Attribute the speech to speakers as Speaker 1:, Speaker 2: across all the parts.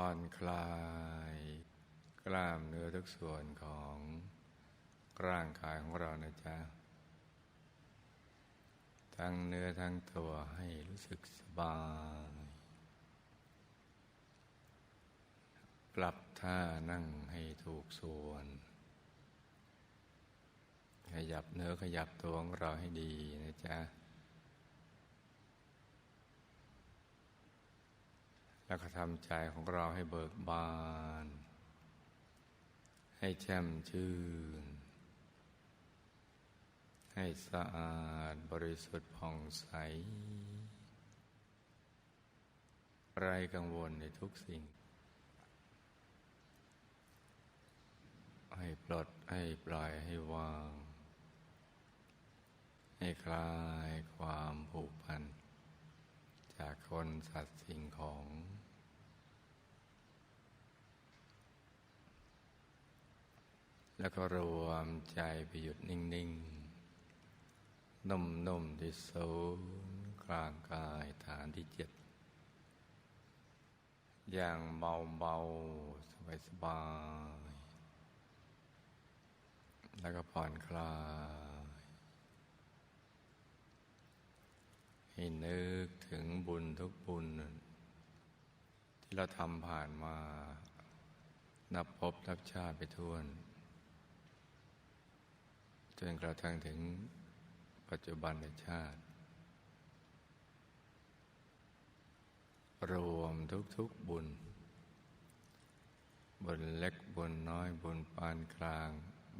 Speaker 1: ผ่อนคลาย กล้ามเนื้อทุกส่วนของร่างกายของเรานะจ๊ะ ทั้งเนื้อทั้งตัวให้รู้สึกสบาย ปรับท่านั่งให้ถูกส่วน ขยับเนื้อขยับตัวของเราให้ดีนะจ๊ะ แล้วก็ทำใจของเราให้เบิกบาน ให้แช่มชื่น ให้สะอาดบริสุทธิ์ผ่องใส ไร้กังวลในทุกสิ่ง ให้ปลดให้ปล่อยให้วาง ให้คลายความผูกพัน จากคนสัตว์สิ่งของ แล้วก็รวมใจไปหยุดนิ่ง ๆ นุ่ม ๆ ที่ศูนย์กลางกายฐานที่เจ็ดอย่างเบา ๆ สบาย ๆ แล้วก็ผ่อนคลายให้นึกถึงบุญทุกบุญ ที่เราทำผ่านมา นับพบนับชาติไปทั่ว จนกระทั่งถึงปัจจุบันในชาติ รวมทุกๆบุญ บุญเล็กบุญน้อยบุญปานกลาง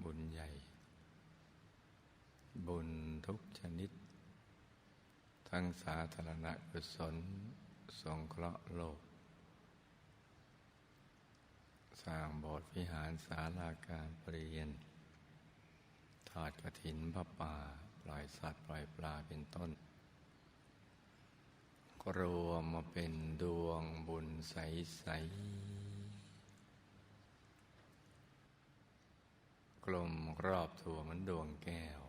Speaker 1: บุญใหญ่ บุญทุกชนิด ทั้งสาธารณกุศลสงเคราะห์โลก สร้างโบสถ์วิหารศาลาการเปลี่ยน ทอดกระถินพระป่า ปล่อยสัตว์ ปล่อยปลาเป็นต้นก็รวมมาเป็นดวงบุญใส ๆ กลมรอบถั่วเหมือนดวงแก้ว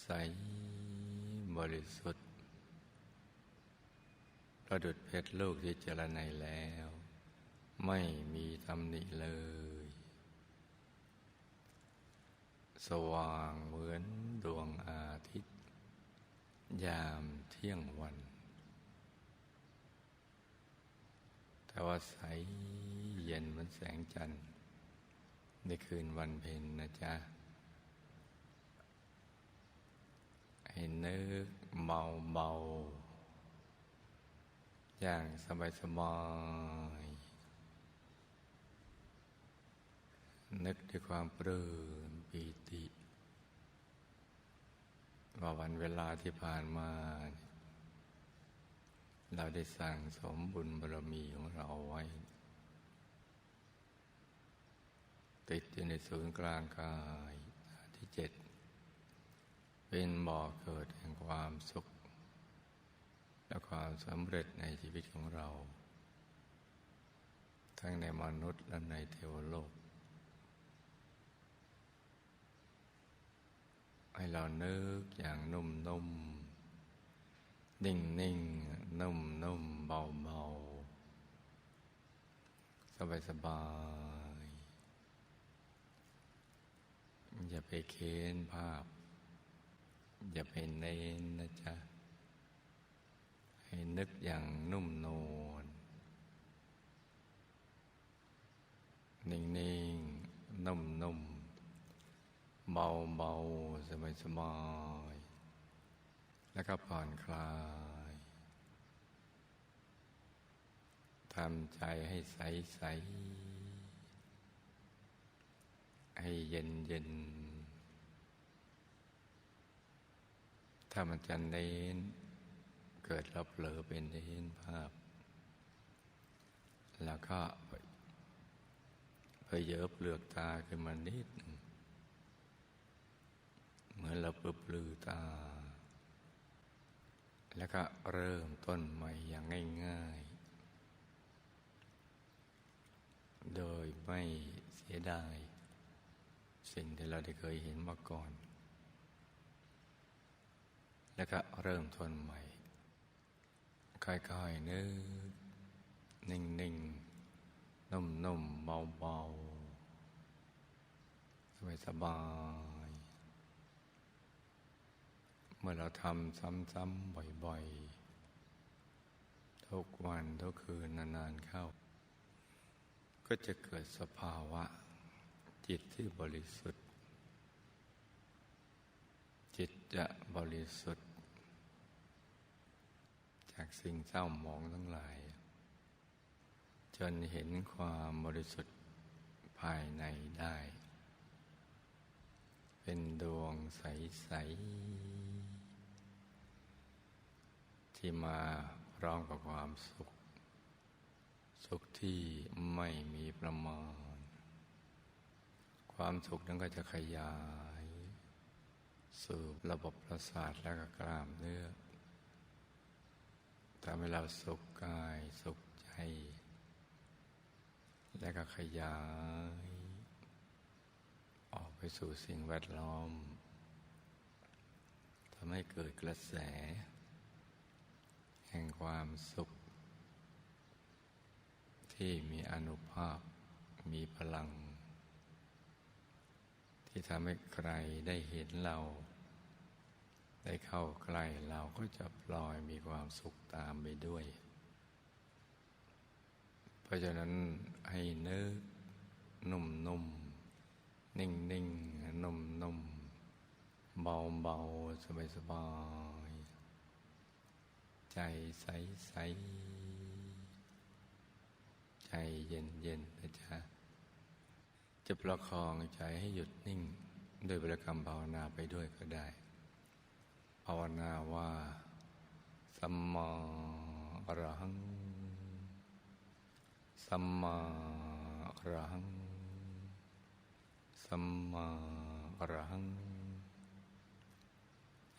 Speaker 1: ใสบริสุทธิ์ประดุดเพชรลูกที่เจรไนแล้ว ไม่มีตำหนิเลย สว่างเหมือนดวงอาทิตย์ ยามเที่ยงวัน แต่ว่าใสเย็นเหมือนแสงจันทร์ ในคืนวันเพ็ญนะจ๊ะ ให้นึกเบาเบาอย่างสบายสบายนึกด้วยความปลื้ม ปีติ ว่าวันเวลาที่ผ่านมา เราได้สั่งสมบุญบารมีของเราไว้ ติดอยู่ในศูนย์กลางกายที่เจ็ด เป็นบ่อเกิดแห่งความสุข และความสำเร็จในชีวิตของเรา ทั้งในมนุษย์และในเทวโลก ให้เรานึกอย่างนุ่มนุ่มนิ่งนิ่งนุ่มนุ่มเบาเบาสบายสบาย อย่าไปเค้นภาพ อย่าไปเน้นนะจ๊ะ ให้นึกอย่างนุ่มนวลนิ่งนิ่งนุ่มนุ่ม เบาเบาสบายสบาย แล้วก็ผ่อนคลายทำใจให้ใสใส ให้เย็นเย็นถ้ามันจะเน้นเกิดเราเผลอเป็นเน้นภาพ แล้วก็เพยเยอะเปลือกตาขึ้นมานิดหนึ่ง เหมือนเราเปลือตา แล้วก็เริ่มต้นใหม่อย่างง่าย ๆ โดยไม่เสียดายสิ่งที่เราได้เคยเห็นมาก่อน แล้วก็เริ่มต้นใหม่ค่อยๆนึกนิ่งๆนุ่มๆเบาๆสบายๆ เมื่อเราทำซ้ำๆบ่อยๆ ทุกวันทุกคืนนานๆเข้า ก็จะเกิดสภาวะ จิตที่บริสุทธิ์ จิตจะบริสุทธิ์ จากสิ่งเศร้าหมองทั้งหลาย จนเห็นความบริสุทธิ์ภายในได้ เป็นดวงใส ๆ ที่มาพร้อมกับความสุข สุขที่ไม่มีประมาณ ความสุขนั้นก็จะขยาย สู่ระบบประสาทและก็กล้ามเนื้อทำให้เราสุขกายสุขใจ และก็ขยาย ออกไปสู่สิ่งแวดล้อมทำให้เกิดกระแส แห่งความสุข ที่มีอนุภาพมีพลัง ที่ทำให้ใครได้เห็นเรา ได้เข้าใกล้เราก็จะปล่อยมีความสุขตามไปด้วย เพราะฉะนั้นให้นึกนุ่มนุ่มนิ่งนิ่งนุ่มนุ่มเบาเบาสบายสบาย ใจใสใสใจเย็นเย็นนะจ๊ะจะประคองใจให้หยุดนิ่งด้วยบริกรรมภาวนาไปด้วยก็ได้ ภาวนาว่าสัมมาอรหัง สัมมาอรหัง สัมมาอรหัง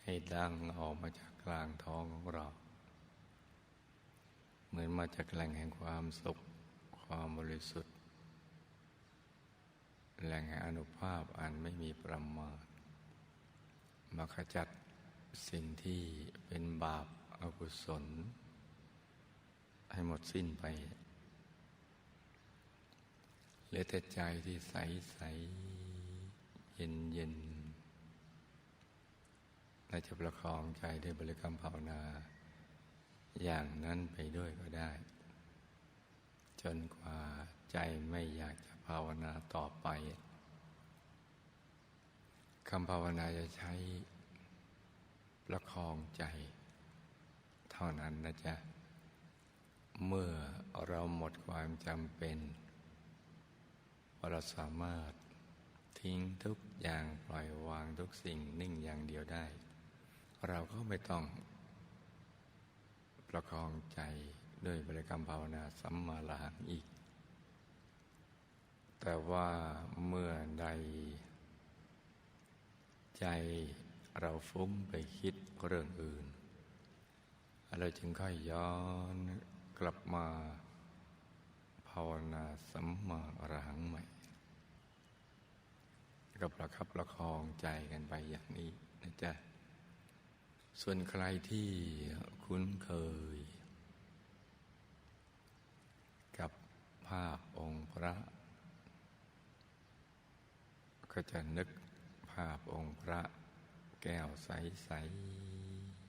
Speaker 1: ให้ดังออกมาจากกลางท้องของเรา เหมือนมาจากแหล่งแห่งความสุข ความบริสุทธิ์ แหล่งแห่งอนุภาพอันไม่มีประมาณมาขจัดสิ่งที่เป็นบาปอกุศล ให้หมดสิ้นไปเหลือแต่ใจที่ใสใสเย็นเย็นเราจะประคองใจด้วยบริกรรมภาวนา อย่างนั้นไปด้วยก็ได้ จนกว่าใจไม่อยากจะภาวนาต่อไปคำภาวนาจะใช้ประคองใจ เท่านั้นนะจ๊ะ เมื่อเราหมดความจำเป็น เราสามารถทิ้งทุกอย่างปล่อยวางทุกสิ่งนิ่งอย่างเดียวได้ เราก็ไม่ต้อง ประคองใจด้วยบริกรรมภาวนาสัมมาลหังอีก แต่ว่าเมื่อใด ใจเราฟุ้งไปคิดเรื่องอื่น เราจึงค่อยย้อนกลับมาภาวนาสัมมาอรหังใหม่ก็ประคับประคองใจกันไปอย่างนี้นะจ๊ะ ส่วนใครที่คุ้นเคย กับภาพองค์พระ ก็จะนึกภาพองค์พระแก้วใส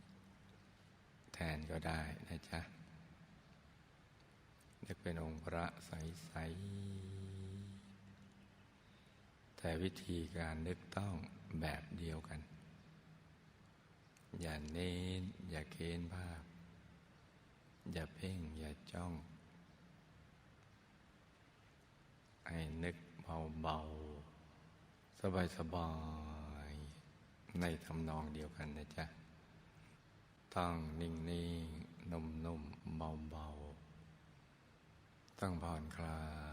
Speaker 1: ๆ แทนก็ได้นะจ๊ะ นึกเป็นองค์พระใส ๆ แต่วิธีการนึกต้องแบบเดียวกัน อย่าเน้น อย่าเค้นภาพ อย่าเพ่ง อย่าจ้อง ให้นึกเบาๆ สบายๆ ในทำนองเดียวกันนะจ๊ะต้องนิ่งๆนุ่มๆเบาๆต้องผ่อนคลาย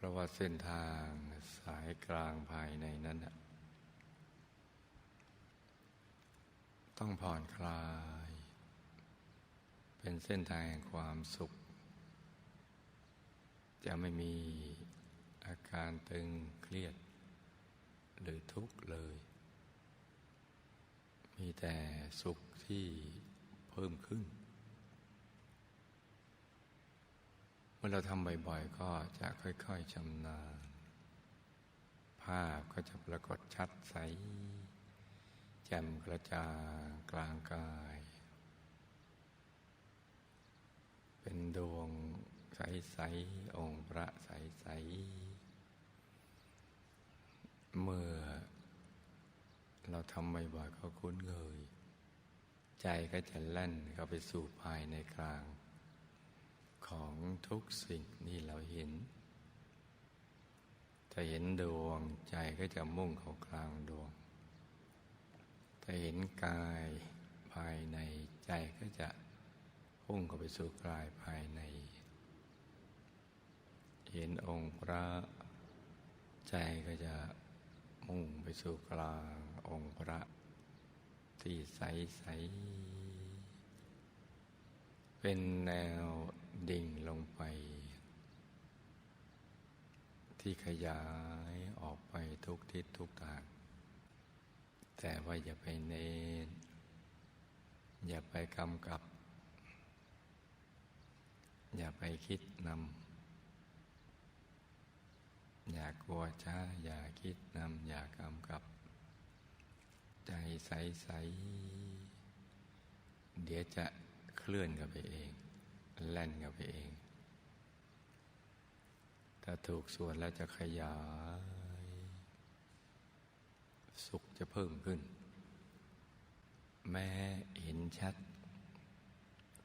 Speaker 1: เพราะว่าเส้นทางสายกลางภายในนั้นต้องผ่อนคลาย เป็นเส้นทางแห่งความสุข จะไม่มีอาการตึงเครียด หรือทุกข์เลย มีแต่สุขที่เพิ่มขึ้น เมื่ อเราทำบ่อยๆ ก็จะค่อยๆชำนาญภาพก็จะปรากฏชัดใส แจ่มกระจ่างกลางกาย เป็นดวงใสๆองค์พระใสๆเมื่อเราทำบ่อยๆก็คุ้นเคยใจก็จะแล่นเข้าไปสู่ภายในกลาง ของทุกสิ่งนี่เราเห็น ถ้าเห็นดวงใจก็จะมุ่งเข้ากลางดวง ถ้าเห็นกายภายในใจก็จะพุ่งเข้าไปสู่กายภายใน เห็นองค์พระใจก็จะมุ่งไปสู่กลางองค์พระที่ใสใส เป็นแนวดิ่งลงไป ที่ขยายออกไปทุกทิศทุกทาง แต่ว่าอย่าไปเน้นอย่าไปกำกับ อย่าไปคิดนำ อย่ากลัวช้า อย่าคิดนำ อย่ากำกับ ใจใส ๆ เดี๋ยวจะ เคลื่อนกับไปเอง แล่นกับไปเอง ถ้าถูกส่วนแล้วจะขยาย สุขจะเพิ่มขึ้น แม้เห็นชัด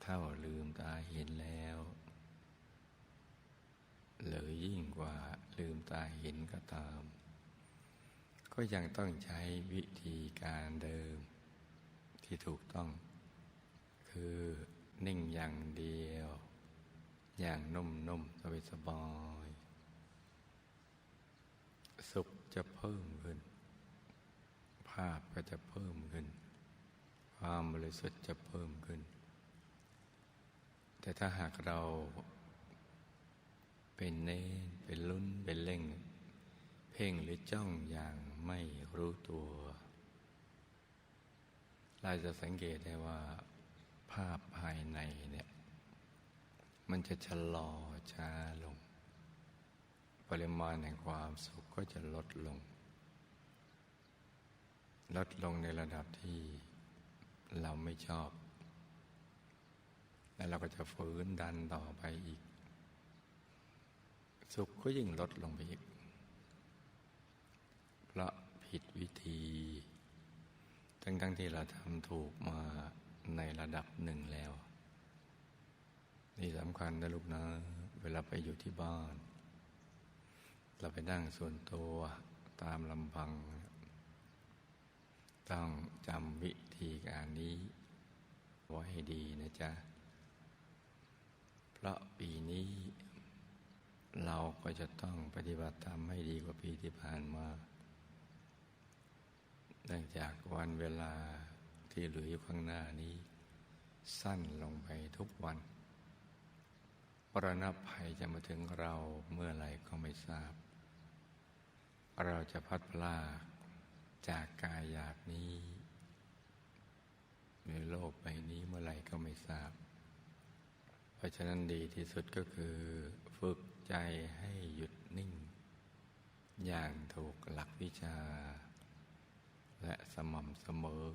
Speaker 1: เท่าลืมตาเห็นแล้วหรือยิ่งกว่าลืมตาเห็นก็ตาม ก็ยังต้องใช้วิธีการเดิมที่ถูกต้อง คือนิ่งอย่างเดียว อย่างนุ่มๆสบายสบายสุขจะเพิ่มขึ้น ภาพก็จะเพิ่มขึ้น ความบริสุทธิ์จะเพิ่มขึ้น แต่ถ้าหากเราเป็นเน้นเป็นลุ้นเป็นเล่ง เพ่งหรือจ้องอย่างไม่รู้ตัว เราจะสังเกตได้ว่า ภาพภายในเนี่ย มันจะชะลอช้าลง ปริมาณแห่งความสุขก็จะลดลง ลดลงในระดับที่เราไม่ชอบ แล้วเราก็จะฝืนดันต่อไปอีก สุขก็ยิ่งลดลงไปอีก เพราะผิดวิธี ทั้งทั้งที่เราทำถูกมา ในระดับหนึ่งแล้ว นี่สำคัญนะลูกนะ เวลาไปอยู่ที่บ้าน เราไปนั่งส่วนตัวตามลำพัง ต้องจำวิธีการนี้ไว้ให้ดีนะจ๊ะ เพราะปีนี้ เราก็จะต้องปฏิบัติธรรมให้ดีกว่าปีที่ผ่านมาเนื่องจากวันเวลา ที่เหลืออยู่ข้างหน้านี้ สั้นลงไปทุกวันปรณภัยจะมาถึงเราเมื่อไรก็ไม่ทราบ เราจะพัดพลาดจากกายหยาบนี้ในโลกใบนี้เมื่อไรก็ไม่ทราบ เพราะฉะนั้นดีที่สุดก็คือ ฝึกใจให้หยุดนิ่ง อย่างถูกหลักวิชา และสม่ำเสมอ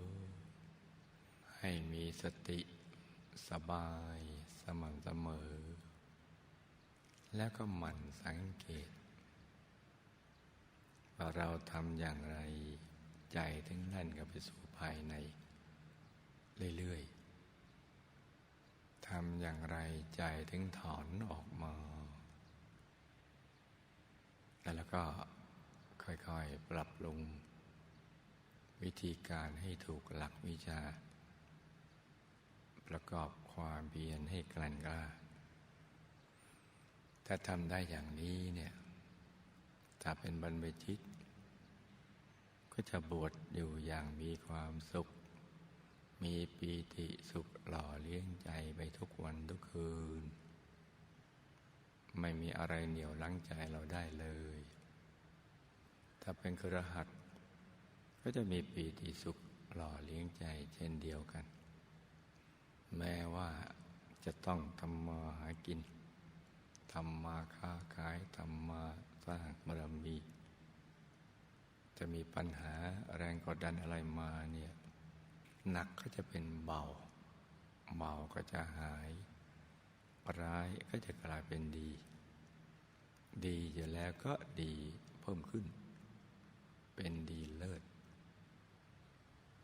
Speaker 1: ให้มีสติสบายสม่ำเสมอ แล้วก็หมั่นสังเกต ว่าเราทำอย่างไรใจถึงแล่นกับไปสู่ภายใน เรื่อยๆทำอย่างไรใจถึงถอนออกมา แล้วก็ค่อยๆปรับปรุงวิธีการให้ถูกหลักวิชา ประกอบความเพียรให้กลั่นกล้า ถ้าทำได้อย่างนี้เนี่ย ถ้าเป็นบรรพชิต ก็จะบวชอยู่อย่างมีความสุข มีปีติสุขหล่อเลี้ยงใจไปทุกวันทุกคืน ไม่มีอะไรเหนียวลังใจเราได้เลย ถ้าเป็นครหัสก็จะมีปีติสุขหล่อเลี้ยงใจเช่นเดียวกัน แม้ว่าจะต้องทำมาหากินทำมาค้าขายทำมาสร้างบารมี จะมีปัญหาแรงกดดันอะไรมาเนี่ยหนักก็จะเป็นเบา เบาก็จะหาย ร้ายก็จะกลายเป็นดี ดีอยู่แล้วก็ดีเพิ่มขึ้น เป็นดีเลิศ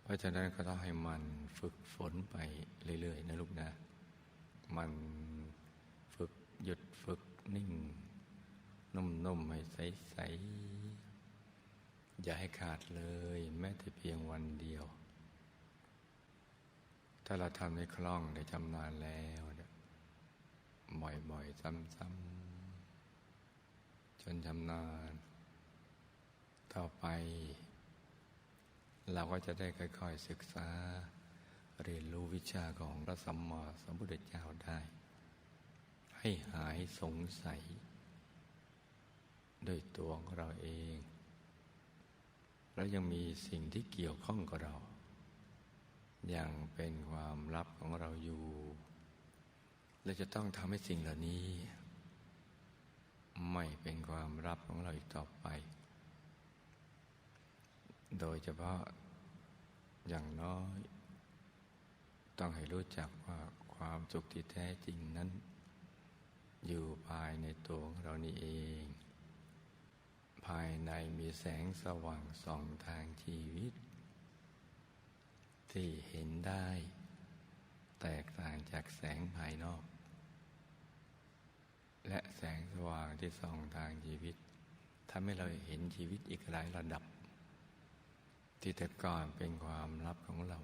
Speaker 1: เพราะฉะนั้นก็ต้องให้มันฝึกฝนไปเรื่อยๆนะลูกนะ มันฝึกหยุดฝึกนิ่ง นุ่มๆให้ใสๆอย่าให้ขาดเลย แม้แต่เพียงวันเดียว ถ้าเราทำได้คล่องได้ชำนาญแล้วเนี่ยบ่อยๆ ซ้ำๆ จนชำนาญ ต่อไป เราก็จะได้ค่อยๆศึกษา เรียนรู้วิชาของพระสัมมาสัมพุทธเจ้าได้ ให้หายสงสัย ด้วยตัวของเราเอง แล้วยังมีสิ่งที่เกี่ยวข้องกับเราอย่างเป็นความลับของเราอยู่ และจะต้องทำให้สิ่งเหล่านี้ ไม่เป็นความลับของเราอีกต่อไป โดยเฉพาะอย่างน้อย ต้องให้รู้จักว่าความสุขที่แท้จริงนั้น อยู่ภายในตัวของเรานี่เอง ภายในมีแสงสว่างส่องทางชีวิต ที่เห็นได้ แตกต่างจากแสงภายนอก และแสงสว่างที่ส่องทางชีวิตทำให้เราเห็นชีวิตอีกหลายระดับ ที่แต่ก่อนเป็นความลับของเรา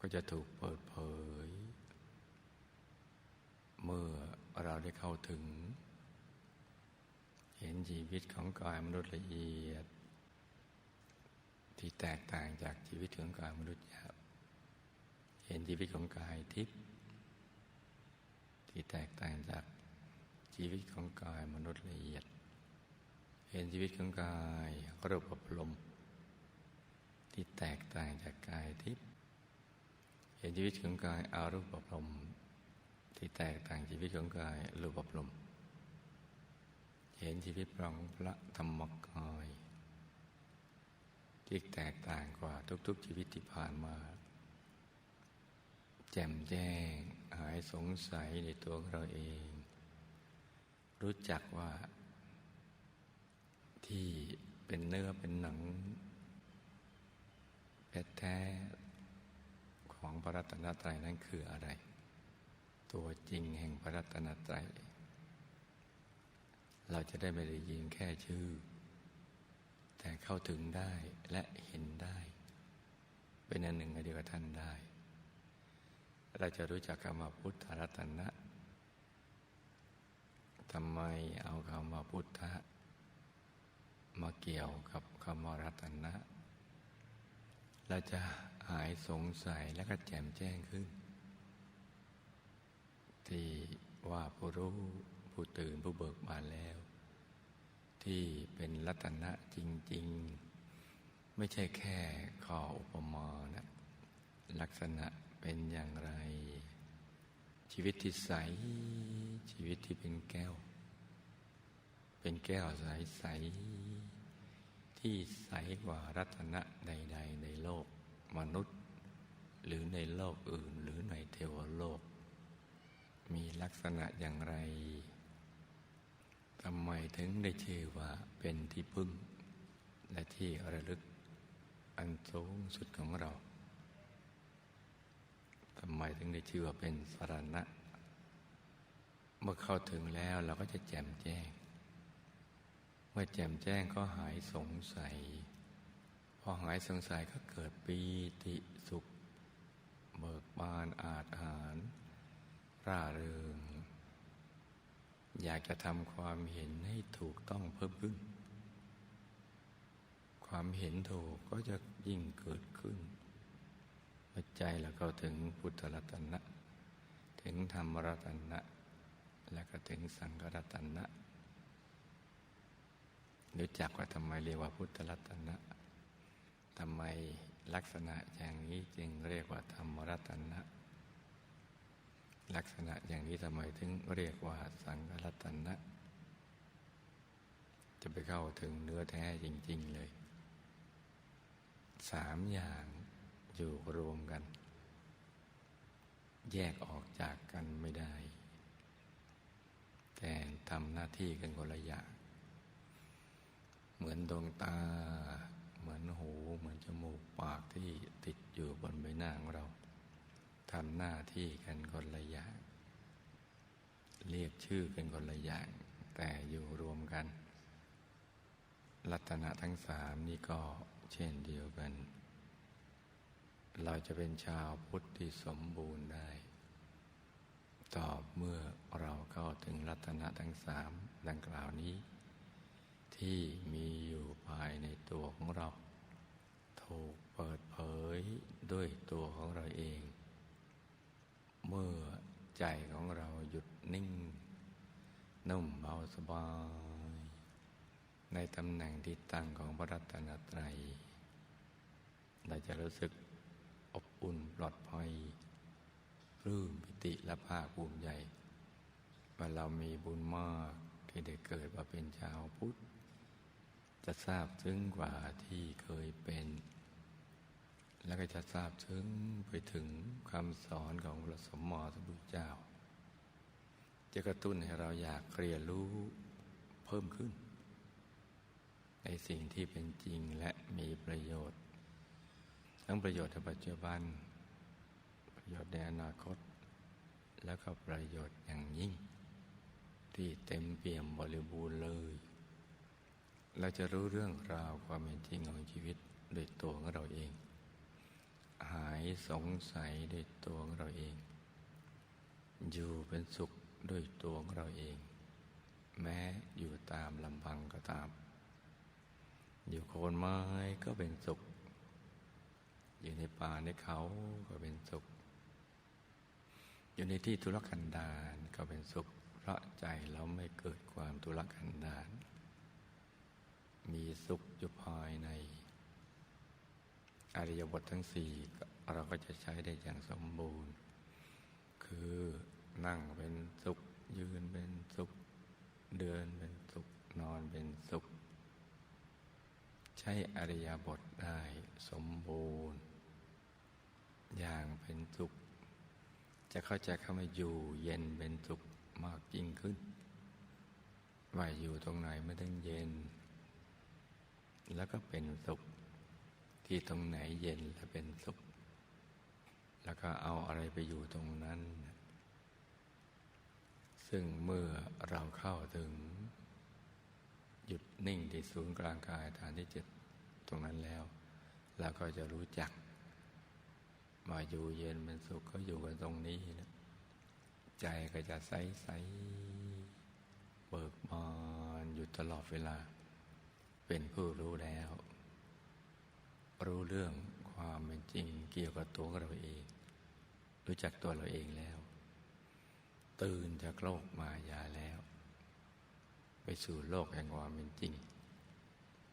Speaker 1: ก็จะถูกเปิดเผย เมื่อเราได้เข้าถึง เห็นชีวิตของกายมนุษย์ละเอียด ที่แตกต่างจากชีวิตของกายมนุษย์หยาบเห็นชีวิตของกายทิพย์ที่แตกต่างจากชีวิตของกายมนุษย์ละเอียด เห็นชีวิตของกายรูปภพลมที่แตกต่างจากกายทิพย์เห็นชีวิตของกายอารูปภพลมที่แตกต่างชีวิตของกายรูปภพลมเห็นชีวิตของพระธรรมกายที่แตกต่างกว่าทุก ๆ ชีวิตที่ผ่านมา แจ่มแจ้งหายสงสัยในตัวเราเอง รู้จักว่า ที่เป็นเนื้อเป็นหนังแท้ของพระรัตนตรัยนั้นคืออะไร ตัวจริงแห่งพระรัตนตรัย เราจะได้ไม่ได้ยินแค่ชื่อ แต่เข้าถึงได้และเห็นได้ เป็นอันหนึ่งอันเดียวกับท่านได้ เราจะรู้จักคำว่าพุทธรัตนะทำไมเอาคำว่าพุทธะ มาเกี่ยวกับคำว่ารัตนะเราจะหายสงสัยและก็แจ่มแจ้งขึ้น ที่ว่าผู้รู้ผู้ตื่นผู้เบิกบานแล้ว ที่เป็นรัตนะจริง ๆ ไม่ใช่แค่ข้ออุปมานะลักษณะเป็นอย่างไร ชีวิตที่ใส ชีวิตที่เป็นแก้ว เป็นแก้วใสๆ ที่ใสกว่ารัตนะใด ๆ ในโลกมนุษย์ หรือในโลกอื่น หรือในเทวโลก มีลักษณะอย่างไรทำไมถึงได้ชื่อว่าเป็นที่พึ่ง และที่ระลึก อันสูงสุดของเราทำไมถึงได้ชื่อว่าเป็นสรณะ เมื่อเข้าถึงแล้วเราก็จะแจ่มแจ้ง เมื่อแจ่มแจ้งก็หายสงสัย พอหายสงสัยก็เกิดปีติสุข เบิกบานอาจหารร่าเริง อยากจะทำความเห็นให้ถูกต้องเพิ่มขึ้น ความเห็นถูกก็จะยิ่งเกิดขึ้นใจแล้วก็ถึงพุทธรัตนะ ถึงธรรมรัตนะ และก็ถึงสังฆรัตนะ รู้จักว่าทำไมเรียกว่าพุทธรัตนะทำไมลักษณะอย่างนี้จึงเรียกว่าธรรมรัตนะ ลักษณะอย่างนี้ทำไมถึงเรียกว่าสังฆรัตนะ จะไปเข้าถึงเนื้อแท้จริง ๆ เลย สามอย่างอยู่รวมกัน แยกออกจากกันไม่ได้ แต่ทำหน้าที่กันคนละอย่าง ดวงตา เหมือนหู เหมือนจมูกปากที่ติดอยู่บนใบหน้าของเราทำหน้าที่กันคนละอย่างเรียกชื่อกันคนละอย่าง แต่อยู่รวมกัน ลัตนะทั้งสามนี่ก็เช่นเดียวกัน เราจะเป็นชาวพุทธที่สมบูรณ์ได้ ตอบเมื่อเราเข้าถึงรัตนะทั้งสามดังกล่าวนี้ ที่มีอยู่ภายในตัวของเรา ถูกเปิดเผยด้วยตัวของเราเอง เมื่อใจของเราหยุดนิ่ง นุ่มเบาสบาย ในตำแหน่งที่ตั้งของพระรัตนตรัยเราจะรู้สึกอบอุ่นปลอดภัยรื้มปิติและภาคภูมิใจว่าเรามีบุญมากที่ได้เกิดมาเป็นชาวพุทธ จะทราบซึ้งกว่าที่เคยเป็น แล้วก็จะทราบซึ้งไปถึงคำสอนของพระสมมติพุทเจ้า จะกระตุ้นให้เราอยากเรียนรู้เพิ่มขึ้น ในสิ่งที่เป็นจริงและมีประโยชน์ ทั้งประโยชน์ในปัจจุบัน ประโยชน์ในอนาคต แล้วก็ประโยชน์อย่างยิ่ง ที่เต็มเปี่ยมบริบูรณ์เลย เราจะรู้เรื่องราวความเป็นจริงของชีวิตด้วยตัวของเราเอง หายสงสัยด้วยตัวของเราเอง อยู่เป็นสุขด้วยตัวของเราเอง แม้อยู่ตามลำพังก็ตาม อยู่โคนไม้ก็เป็นสุข อยู่ในป่าในเขาก็เป็นสุข อยู่ในที่ทุรกันดารก็เป็นสุข เพราะใจเราไม่เกิดความทุรกันดาร มีสุขอยู่ภายใน อริยบททั้งสี่เราก็จะใช้ได้อย่างสมบูรณ์ คือนั่งเป็นสุข ยืนเป็นสุข เดินเป็นสุข นอนเป็นสุข ใช้อริยบทได้สมบูรณ์ อย่างเป็นสุข จะเข้าใจคำว่าอยู่เย็นเป็นสุขมากยิ่งขึ้นว่าอยู่ตรงไหนไม่ต้องเย็น แล้วก็เป็นสุข ที่ตรงไหนเย็นและเป็นสุข แล้วก็เอาอะไรไปอยู่ตรงนั้น ซึ่งเมื่อเราเข้าถึง หยุดนิ่งที่ศูนย์กลางกายฐานที่เจ็ดตรงนั้นแล้วเราก็จะรู้จัก มาอยู่เย็นเป็นสุขก็อยู่กันตรงนี้นะใจก็จะใสใสเบิกบานอยู่ตลอดเวลา เป็นผู้รู้แล้ว รู้เรื่องความเป็นจริงเกี่ยวกับตัวเราเอง รู้จักตัวเราเองแล้ว ตื่นจากโลกมายาแล้ว ไปสู่โลกแห่งความเป็นจริง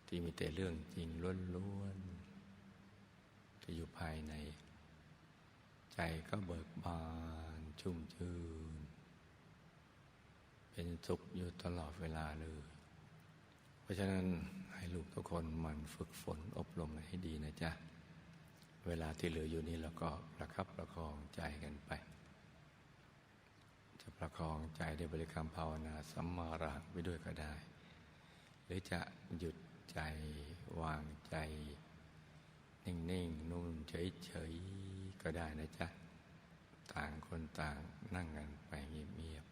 Speaker 1: ที่มีแต่เรื่องจริงล้วนๆที่อยู่ภายใน ใจก็เบิกบานชุ่มชื่น เป็นสุขอยู่ตลอดเวลาเลย ราะฉะนั้นให้ลูกทุกคนมันฝึกฝนอบรมให้ดีนะจ๊ะ เวลาที่เหลืออยู่นี้เราก็ประคับประคองใจกันไป จะประคองใจด้วยบริกรรมภาวนาสัมมาระไปด้วยก็ได้ หรือจะหยุดใจวางใจ นิ่งๆนุ่มเฉยๆก็ได้นะจ๊ะ ต่างคนต่างนั่งกันไปเงียบ